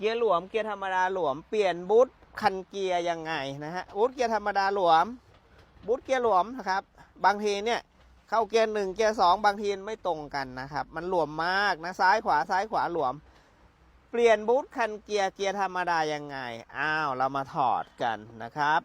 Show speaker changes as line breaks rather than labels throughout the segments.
เกียร์หลวมเกียร์ธรรมดาหลวมเปลี่ยนบูทคันเกียร์ยังไงนะฮะบูทเกียร์ธรรมดาหลวมบูทเกียร์หลวมนะครับบางทีเนี่ยเข้าเกียร์หนึ่งเกียร์สองบางทีไม่ตรงกันนะครับมันหลวมมากนะซ้ายขวาซ้ายขวาหลวม เปลี่ยนบูทคันเกียร์เกียร์ธรรมดายังไงอ้าวเรามาถอดกันนะครับ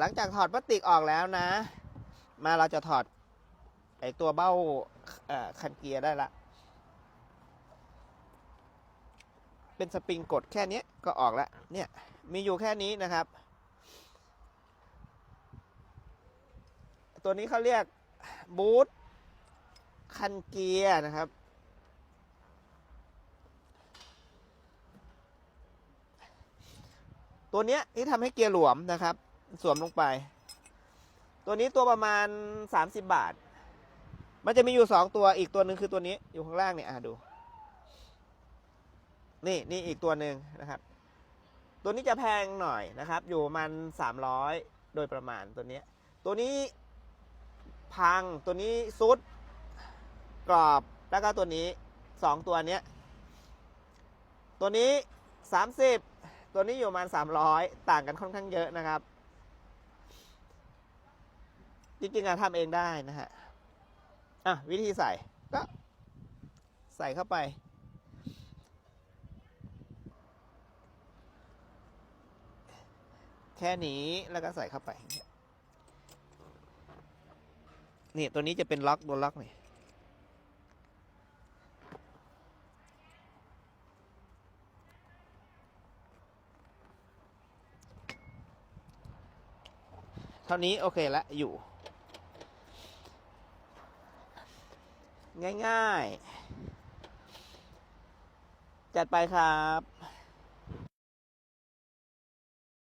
หลังจากถอดพลาสติกออกแล้วนะ มาเราจะถอดไอตัวเบ้าคันเกียร์ได้ละ เป็นสปริงกดแค่นี้ก็ออกแล้ว เนี่ย มีอยู่แค่นี้นะครับ ตัวนี้เขาเรียกบูทคันเกียร์นะครับ ตัวเนี้ยที่ทำให้เกียร์หลวมนะครับ สวมลงไป ตัวนี้ตัวประมาณ 30 บาท มันจะมีอยู่ 2 ตัวอีกตัวหนึ่งคือตัวนี้อยู่ข้างล่างเนี่ยอะดู นี่นี่อีกตัวหนึ่งนะครับ ตัวนี้จะแพงหน่อยนะครับ อยู่ประมัน300 โดยประมาณตัวนี้ตัวนี้พังตัวนี้ซุดกรอบแล้วก็ตัวนี้2ตัวเนี้ยตัวนี้ 30 ตัวนี้อยู่ประมาณ300 ต่างกันค่อนข้างเยอะนะครับ จริงๆอะทำเองได้นะฮะ อะ วิธีใส่ก็ใส่เข้าไป แค่นี้แล้วก็ใส่เข้าไปนี่ตัวนี้จะเป็นล็อกตัวล็อกนี่เท่านี้โอเคแล้วอยู่ ง่าย ๆ จัดไปครับ